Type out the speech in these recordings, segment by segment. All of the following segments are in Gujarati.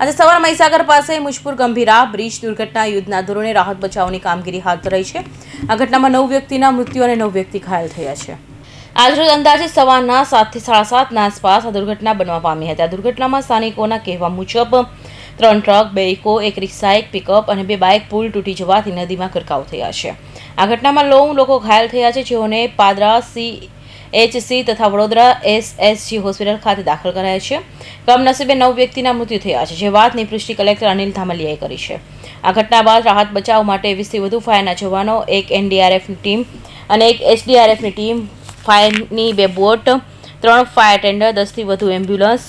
આજે સવારે મહીસાગર પાસે મુજપુર ગંભીરા બ્રિજ દુર્ઘટના, યુદ્ધના ધોરણે રાહત બચાવની કામગીરી હાથ ધરાઈ છે. આ ઘટનામાં નવ વ્યક્તિના મૃત્યુ અને નવ વ્યક્તિ ઘાયલ થયા છે. આજરોજ અંદાજે સવારના સાતથી સાડા સાતના આસપાસ આ દુર્ઘટના બનવા પામી હતી. આ દુર્ઘટનામાં સ્થાનિકોના કહેવા મુજબ, ત્રણ ટ્રક, બે ઇકો, એક રિક્ષા, એક પિકઅપ અને બે બાઇક પુલ તૂટી જવાથી નદીમાં ગરકાવ થયા છે. આ ઘટનામાં નવ લોકો ઘાયલ થયા છે, જેઓને પાદરા સી એચસી તથા વડોદરા એસએસજી હોસ્પિટલ ખાતે દાખલ કરાયા છે. કમનસીબે નવ વ્યક્તિના મૃત્યુ થયા છે, જે વાતની પુષ્ટિ કલેક્ટર અનિલ ધામલિયાએ કરી છે. આ ઘટના બાદ રાહત બચાવ માટે વીસથી વધુ ફાયરના જવાનો, એક એનડીઆરએફની ટીમ અને એક એસડીઆરએફની ટીમ ફાયરની બે બોટ, ત્રણ ફાયર ટેન્ડર, દસથી વધુ એમ્બ્યુલન્સ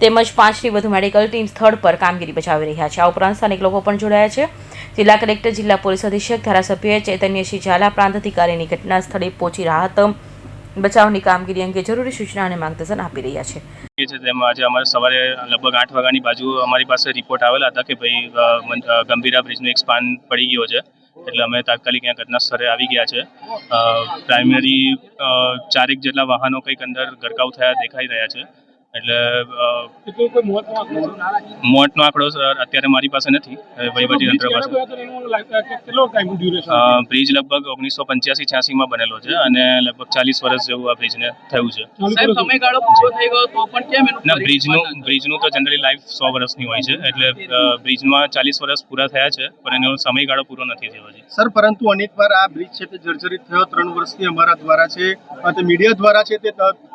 તેમજ પાંચથી વધુ મેડિકલ ટીમ સ્થળ પર કામગીરી બજાવી રહ્યા છે. આ ઉપરાંત સ્થાનિક લોકો પણ જોડાયા છે. જિલ્લા કલેક્ટર, જિલ્લા પોલીસ અધિક્ષક, ધારાસભ્ય ચૈતન્યસિંહ ઝાલા પ્રાંત અધિકારીની ઘટના સ્થળે પહોંચી રાહત બચાવની કામગીરી અંગે જરૂરી સૂચના અને માર્ગદર્શન આપી રહ્યા છે. તેમાં આજે અમારે સવારે લગભગ આઠ વાગ્યાની બાજુ અમારી પાસે રિપોર્ટ આવેલા હતા કે ભાઈ ગંભીરા બ્રિજનો એક સ્પાન પડી ગયો છે. એટલે અમે તાત્કાલિક ત્યાં ઘટના સ્થળે આવી ગયા છે. પ્રાઇમરી ચારેક જેટલા વાહનો કંઈક અંદર ગરકાવ થયા દેખાઈ રહ્યા છે. એટલે અ, મોતનો આંકડો સર અત્યારે મારી પાસે નથી. વહીવટી તંત્ર પાસે. કેટલો ટાઈમ ડ્યુરેશન બ્રિજ લગભગ ઓગણીસો પંચ્યાસી છ્યાસીમાં બનેલો છે અને લગભગ ચાલીસ વર્ષ જેવું આ બ્રિજને થયું છે. સમયગાળો પૂરો થઈ ગયો તો પણ કેમ ના બ્રિજનું? બ્રિજનું તો જનરલી લાઈફ સો વર્ષની હોય છે. એટલે બ્રિજમાં ચાલીસ વર્ષ પૂરા થયા છે પણ એનો સમયગાળો પૂરો નથી થયો હજી. સર પરંતુ અનેકવાર આ બ્રિજ છે તે જર્જરિત થયો. ત્રણ વર્ષથી અમારા દ્વારા છે મીડિયા દ્વારા છે તે ત-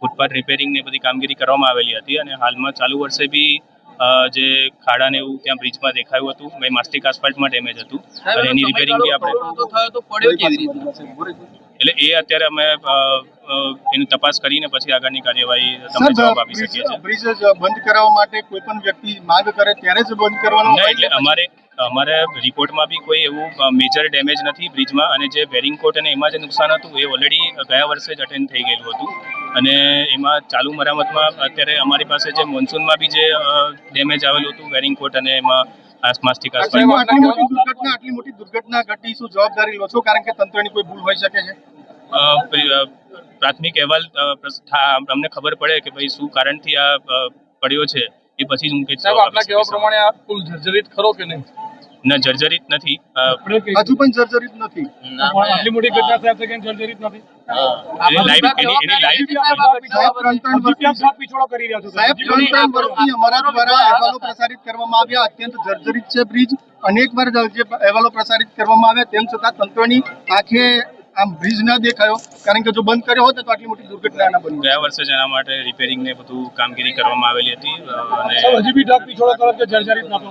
ફૂટપાથ રિપેરિંગ ને બધી કામગીરી કરવામાં આવેલી હતી અને હાલમાં ચાલુ વર્ષે બી જે ખાડા ને એવું ત્યાં બ્રિજમાં દેખાયું હતું ભાઈ માસ્ટિક આસ્ફાલ્ટમાં ડેમેજ હતું. અને એની રિપેરિંગ બી આપણે પૂરો તો થયો તો પડ્યો કેવી રીતે? એટલે એ અત્યારે અમે એની તપાસ કરીને પછી આગળની કાર્યવાહી તમને જવાબ આપી શકીએ છીએ. બ્રિજ બંધ કરાવવા માટે કોઈ પણ વ્યક્તિ માંગ કરે ત્યારે જ બંધ કરવાનો એટલે અમારે અમારે રિપોર્ટમાં બી કોઈ એવું મેજર ડેમેજ નથી બ્રિજમાં અને જે વેરિંગ કોટ અને એમાં જે નુકસાન હતું એ ઓલરેડી ગયા વર્ષે જ અટેન્ડ થઈ ગયેલું હતું. અને એમાં ચાલુ મરામતમાં અત્યારે અમારી પાસે જે મોન્સૂનમાં બી જે ડેમેજ આવેલું હતું વેરિંગ કોટ અને એમાં આસમાસ્ટિક સાહેબ, આટલી મોટી દુર્ઘટના આટલી મોટી દુર્ઘટના ઘટી શું જવાબદારી લો છો? કારણ કે તંત્રની કોઈ ભૂલ હોઈ શકે છે? પ્રાથમિક અહેવાલ થા- અમને ખબર પડે કે ભાઈ શું કારણથી આ પડ્યો છે એ પછી જ હું કંઈક સાહેબ આપના કહેવા પ્રમાણે આ પુલ જર્જરિત ખરો કે નહીં? ના જર્જરિત નથી. હજુ પણ જર્જરિત નથી. આટલી મોટી ઘટના સાહેબ છે કે જર્જરિત નથી? એની લાઈફ એની એની લાઈફ સાહેબ ત્રણ ત્રણ વર્ષથી પીછોડો કરી રહ્યા છો સાહેબ. ત્રણ ત્રણ વર્ષથી અમારા દ્વારા અહેવાલો પ્રસારિત કરવામાં આવ્યા. અત્યંત જર્જરિત છે બ્રિજ. અનેક વાર જે અહેવાલો પ્રસારિત કરવામાં આવ્યા તેમ છતાં તંત્રની આંખે આમ બ્રિજ ના દેખાયો. કારણ કે જો બંધ કર્યો હોત તો આટલી મોટી દુર્ઘટના ના બની ગયા વર્ષે જેના એના માટે રિપેરિંગ ને બધું કામગીરી કરવામાં આવેલી હતી અને હજી બી ઢાક પીછોડો કરો કે જર્જરિત નતો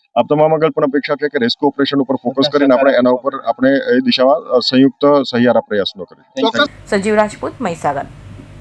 આપ તમામ આગળ પણ અપેક્ષા છે કે રેસ્ક્યુ ઓપરેશન ઉપર ફોકસ કરીને આપણે એના ઉપર આપણે એ દિશામાં સંયુક્ત સહિયારા પ્રયાસનો કરીએ. સંજીવ રાજપૂત મહીસાગર.